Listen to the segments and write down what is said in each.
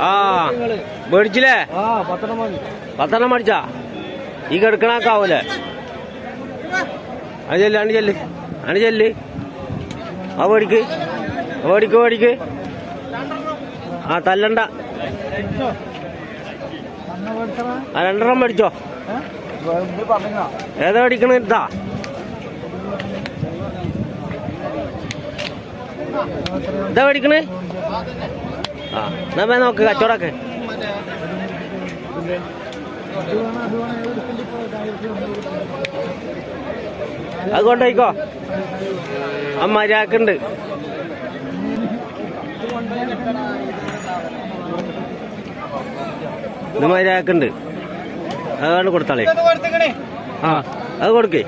ആ മേടിച്ചില്ലേ? പത്തെണ്ണം മേടിച്ചാ? ഈ കിടക്കണാക്കാവൂലേ? അത് ചെല്ല് അണി ചെല്ല് അണി ചെല്ല്. ആ മേടിക്ക് മേടിക്ക് മേടിക്ക്. ആ തല്ലണ്ട. ആ രണ്ടെണ്ണം മേടിച്ചോ? ഏതാ മേടിക്കണ? ഇതാ. ഇതാ മേടിക്കണേ? ആ എന്നാ നോക്ക് കച്ചവടമൊക്കെ. അത് കൊണ്ടുപോയിക്കോ. ആ മര്യാദക്കുണ്ട്. ഇത് മര്യാദക്കുണ്ട്. അതാണ് കൊടുത്താളേ. ആ അത് കൊടുക്കേ.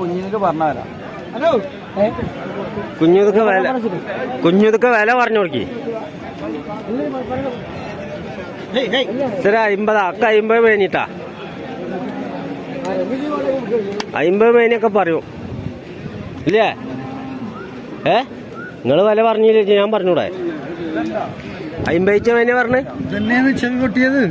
കുഞ്ഞിനൊക്കെ പറഞ്ഞാലോ ഹലോ. കുഞ്ഞുതൊക്കെ വില കുഞ്ഞുതൊക്കെ വില പറഞ്ഞു കൊടുക്കി. ഇത്ര അമ്പതാ അക്ക അമ്പത് മേനിട്ടാ അമ്പത് മേനിയൊക്കെ പറയൂ. ഇല്ലേ? ഏ? നിങ്ങൾ വില പറഞ്ഞില്ലേ ഞാൻ പറഞ്ഞൂടെ. അമ്പതിച്ച മേനെ പറഞ്ഞ്. തന്നെയാണ് ചെവി പൊട്ടിയത്?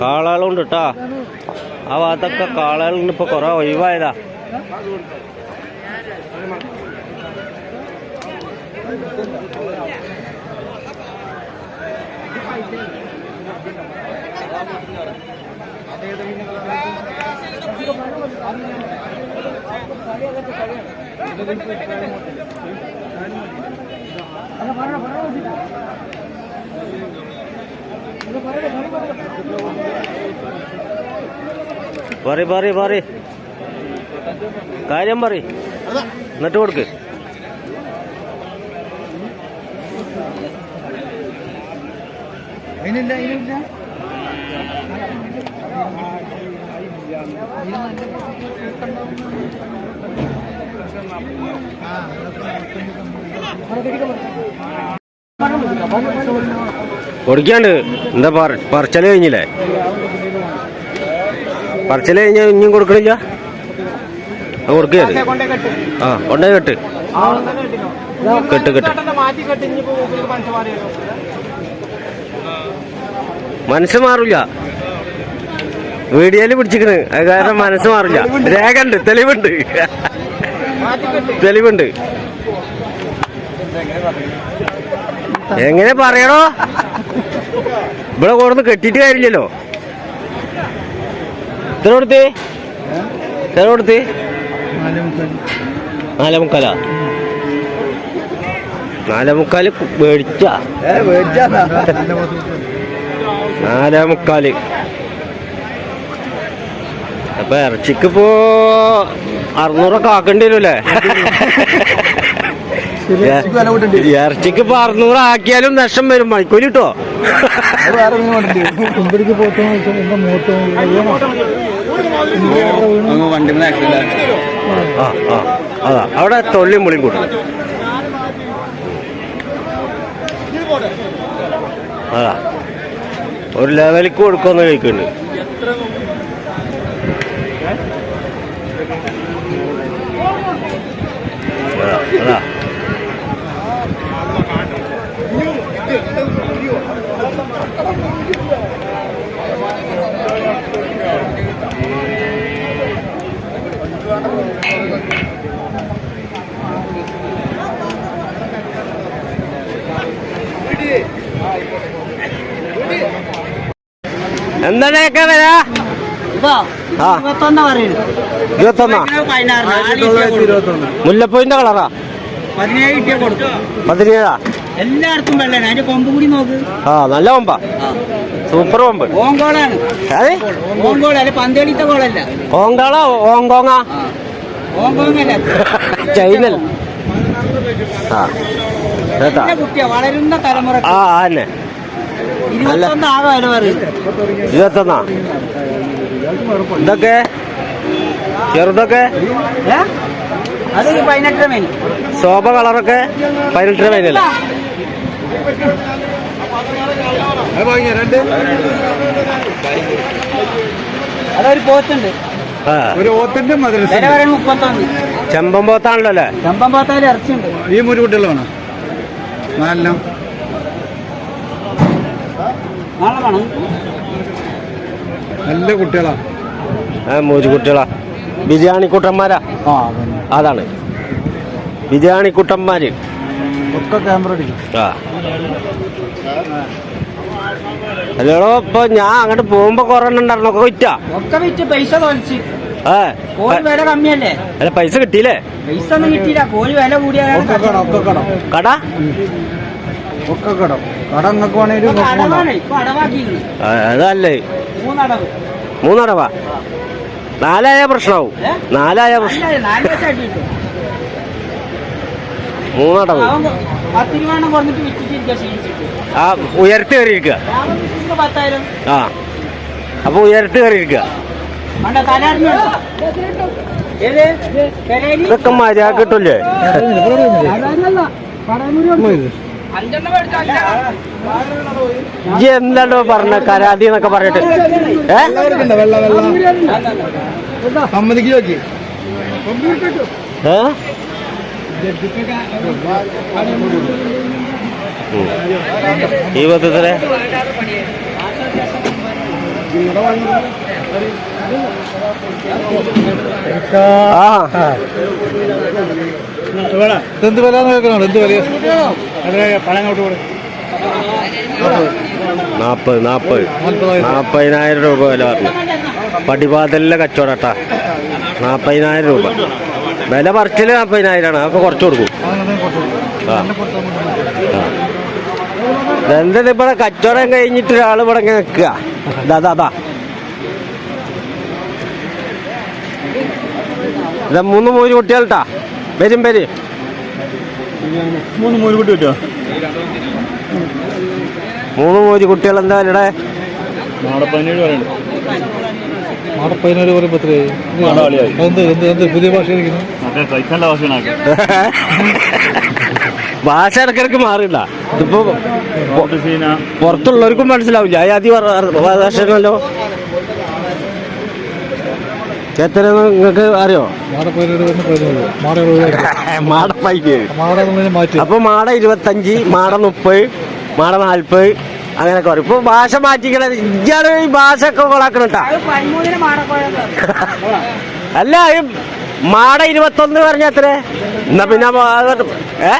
കാളകളുണ്ട് കേട്ടാ ആ ഭാഗത്തൊക്കെ കാളകളുണ്ട് ഇപ്പൊ കൊറേ ഒഴിവായതാ പറ പറ പറ കാര്യം പറ എന്നിട്ട് കൊടുക്ക്. അതിനില്ല അതിനില്ല. കൊടുക്കാണ്ട്. എന്താ പറ- പറച്ചൽ കഴിഞ്ഞില്ലേ? പറച്ചൽ കഴിഞ്ഞാൽ ഇനിയും കൊടുക്കണില്ല? ആ കൊടുക്കുകയാണ് ആ കൊണ്ടേ കെട്ട് കെട്ട്. കെട്ട് മനസ്സ് മാറില്ല വീഡിയോയിൽ പിടിച്ചിക്കണ് അത് കാരണം മനസ്സ് മാറില്ല രേഖ ഉണ്ട് തെളിവുണ്ട്. തെളിവുണ്ട്. എങ്ങനെ പറയണോ? ഇവിടെ കൊറന്ന് കെട്ടിട്ട് കാര്യമില്ലല്ലോ. എത്ര കൊടുത്തേ? എത്ര കൊടുത്തേ? നാലേ മുക്കാലാ മേടിച്ച. നാലേ മുക്കാൽ അപ്പൊ ഇറച്ചിക്ക് ഇപ്പോ അറുന്നൂറൊക്കെ ആക്കേണ്ടി വരുമല്ലേ ഇറച്ചിക്ക് ഇപ്പൊ അറുന്നൂറ് ആക്കിയാലും നഷ്ടം വരും. മണിക്കൂലി കിട്ടോ? അതാ അവിടെ തൊള്ളിയും മുളിയും കൂട്ടും അതാ. ഒരു ലെവലിക്ക് കൊടുക്കുമെന്ന് കഴിക്കുന്നുണ്ട് അതാ അതാ. എന്താണൊക്കെ വില? മുല്ലപ്പൂവിന്റെ കളറാ? പതിനേഴ് എല്ലാവർക്കും വെള്ളമാണ് അതിന്റെ കൊമ്പ് കൂടി നോക്ക്. ആ നല്ല കൊമ്പാ. സൂപ്പർ കൊമ്പ്. ഓങ്കോളാണ്. അല്ലെ പന്തളിത്തെ കോളല്ല. ഓങ്കാളോ? ഓങ്കോങ്ങാ? ഓങ്കോങ്ങല്ല. ചൈനൽ. ആ. കേട്ടാ വളരുന്ന തലമുറ ആ ആന്നെ ഇരുപത്തൊന്ന് ഇതൊക്കെ? ചെറുതൊക്കെ? ശോഭ കളറൊക്കെ പതിനെട്ടര മൈനല്ലേ? അതൊരു പോത്തുണ്ട്. ഒരു ഓത്തിന്റെ മദ്രസ ചെമ്പം പോത്താണല്ലോ അല്ലേ? ചെമ്പൻ പോത്താൽ ഇറച്ചിയുണ്ട്. ഈ മുരു കുട്ടികളാണ് നാലെണ്ണം. നല്ല കുട്ടികളാ. ആ മൂജി കുട്ടികളാ. ബിരിയാണി കുട്ടന്മാരാ. അതാണ്. ബിരിയാണി കുട്ടന്മാര്. ഒക്കെ ക്യാമറ ആ. ഇപ്പൊ ഞാൻ അങ്ങോട്ട് പോകുമ്പോ കൊറോണ ഉണ്ടായിരുന്നു. ഒക്കെ വിറ്റാ? ഒക്കെ വിറ്റ് പൈസ തോൽച്ച്. ഏ വില കമ്മിയല്ലേ? അല്ല പൈസ കിട്ടിയില്ലേ? പൈസ ഒന്നും കിട്ടിയില്ല. കോഴി വില കട ഒക്കെ കട. കട നിങ്ങൾക്ക് അതല്ലേ? മൂന്നടവ. നാലായ പ്രശ്നമാവും ഏ? നാലായ പ്രശ്നം. മൂന്നടവ്. ആ ഉയർത്തി കയറിയിരിക്കുക ആ. അപ്പൊ ഉയർത്തി കയറിയിരിക്കുക ഇതൊക്കെ മര്യാദ കിട്ടൂലേ എന്താണ്ടോ പറഞ്ഞ കരാതി എന്നൊക്കെ പറഞ്ഞിട്ട്. ഏ? സമ്മതിക്ക് ഏ? ഈ പത്തത്തിലെ ആ. എന്ത് വില കേൾക്കണം? എന്ത് വില നാപ്പത് നാൽപ്പതായിരം നാപ്പതിനായിരം രൂപ വില പറഞ്ഞു. പടിവാതലിലെ കച്ചവടട്ടാ നാൽപ്പതിനായിരം രൂപ. വില പറിച്ചിൽ നാൽപ്പതിനായിരം ആണ്. അപ്പോൾ കുറച്ച് കൊടുക്കും. ആ. ആ. എന്താ ഇവിടെ കച്ചവടം കഴിഞ്ഞിട്ട് ഒരാൾ ഇവിടെ ഇങ്ങനെ നിൽക്കുക? അതാ ഇതാ മൂന്ന് മൂന്ന് കുട്ടികൾട്ടാ. വരും വരും. മൂന്ന് മൂന്ന് കുട്ടി പറ്റുമോ മൂന്ന് മൂന്ന് കുട്ടികൾ എന്താ ഇവിടെ? നാളെ പതിനേഴ് പറയണ്ട നാളെ പതിനേഴ് പറയുമ്പോ എത്രയായി? എന്ത് എന്ത് എന്ത് പുതിയ ഭാഷ ഇടക്കിടക്ക് മാറില്ല ഇതിപ്പോ പുറത്തുള്ളവർക്കും മനസ്സിലാവില്ല. അയാതി ഭാഷണല്ലോ എത്ര നിങ്ങൾക്ക് അറിയോ? മാട മാറ്റി അപ്പൊ മാട ഇരുപത്തഞ്ച് മാട മുപ്പത് മാട നാൽപ്പത് അങ്ങനെയൊക്കെ പറയും. ഇപ്പൊ ഭാഷ മാറ്റിക്കണത് ഇജ്ജാണ് ഈ ഭാഷ ഒക്കെ കൊളാക്കണട്ടാ അല്ല മാട ഇരുപത്തൊന്ന് പറഞ്ഞ എത്ര എന്നാ പിന്നെ ഏ?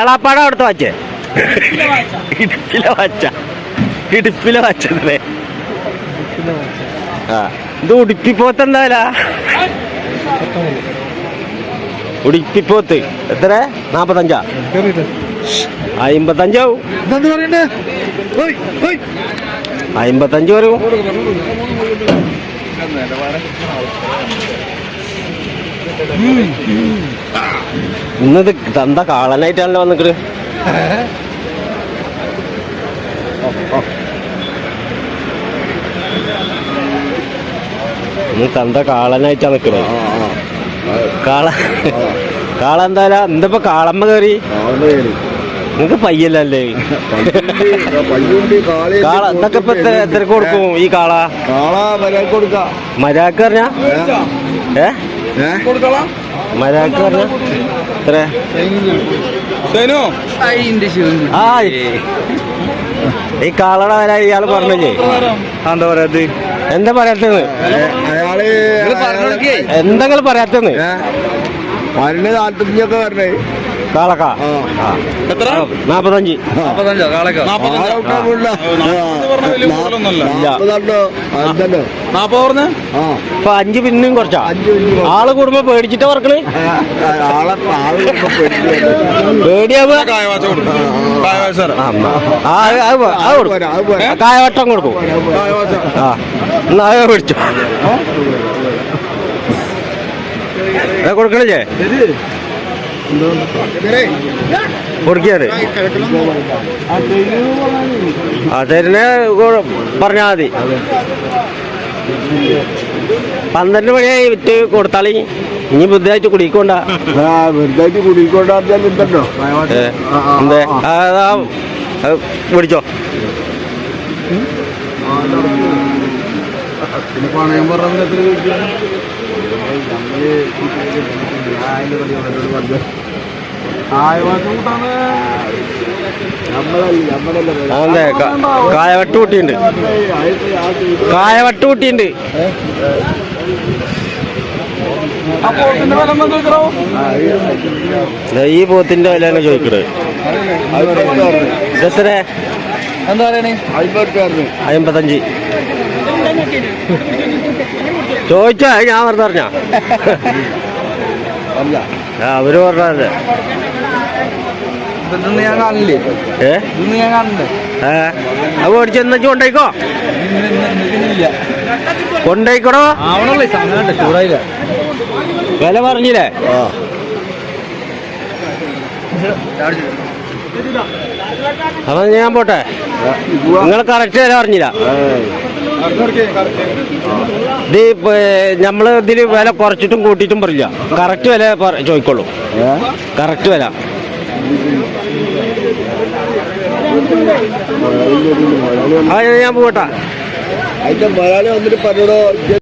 എളാപ്പാട അവിടുത്തെ വാച്ചേ? ഇടുപ്പിൽ വാച്ചാ. ഇടുപ്പിലെ വാച്ച. ഇടുപ്പിലെ വച്ചതല്ലേ ആ ഇത് ഉടുപ്പിപ്പോത്തെന്തായാല ഉടുപ്പിപ്പോത്ത് എത്ര നാപ്പത്തഞ്ചാ അയിമ്പത്തഞ്ചാവും അമ്പത്തഞ്ചാവും അമ്പത്തഞ്ച് വരും ഇന്നത് എന്താ കാളനായിട്ടാണല്ലോ വന്നിട്ട് ഇന്ന് തന്ത കാളനായിട്ടാ നിക്കണേ. കാള കാള എന്തായാലും എന്താ കാളമ്മ കയറി നിങ്ങക്ക് പയ്യല്ലേ കാള എന്തൊക്കെ ഇപ്പൊ എത്ര- കൊടുക്കും ഈ കാള? കൊടുക്ക മരാക്ക് പറഞ്ഞ? ഏ? മരാക്ക് പറഞ്ഞ? എത്ര? ആ ഈ കാളയുടെ വില ഇയാൾ പറഞ്ഞില്ലേ? എന്താ പറയാ എന്താ? പറയാത്തത്? എന്തെങ്കിലും മരുന്ന് നാല്പത്തിയഞ്ചൊക്കെ പറഞ്ഞേ. കാളക്ക. എത്ര? നാപ്പത്തഞ്ച്. നാപ്പത് പറഞ്ഞ? ഇപ്പൊ അഞ്ച് പിന്നെയും കുറച്ചാ. ആൾ കൂടുമ്പോ പേടിച്ചിട്ട് വർക്കൽ. പേടിയാവുക. കായവട്ടം കൊടുക്കും. ആ എന്നാ പിടിച്ചു. കൊടുക്കണില്ലേ? കൊടുക്കാറ് ആ തരുന്ന പറഞ്ഞാ മതി. പന്ത്രണ്ട് മണിയായി വിറ്റ് കൊടുത്താളി. ഇനി ബുദ്ധിയായിട്ട് കുടിക്കൊണ്ട. കുടിക്കൊണ്ടോ എന്തേ? അതാ പിടിച്ചോ പണയം പറഞ്ഞ ഈ പോത്തിന്റെ വിലയാണ് തന്നെ എത്ര എന്താ പറയണേ അമ്പത്തഞ്ച്. ചോദിച്ചാ ഞാൻ വെറുതെ പറഞ്ഞ. അവർ പറഞ്ഞല്ലേ ഇതൊന്നും ഞാൻ കാണില്ലേ? ഏ? ഞാൻ ഏ? കൊണ്ടേക്കോ കൊണ്ടേക്കടോ ആവണല്ലേ സമയമുണ്ട് ചൂടായില്ല വില പറഞ്ഞില്ലേ? അപ്പൊ ഞാൻ പോട്ടെ. നിങ്ങൾ കറക്റ്റ് വില പറഞ്ഞില്ല. ഇത് നമ്മൾ ഇതിൽ വില കുറച്ചിട്ടും കൂട്ടിയിട്ടും പറയില്ല. കറക്റ്റ് വില ചോദിക്കോളൂ ചോദിക്കുള്ളൂ. കറക്റ്റ് വില. ആ ഞാൻ പോകട്ടെ അതിന്റെ മലയാളി വന്നിട്ട് പറഞ്ഞോ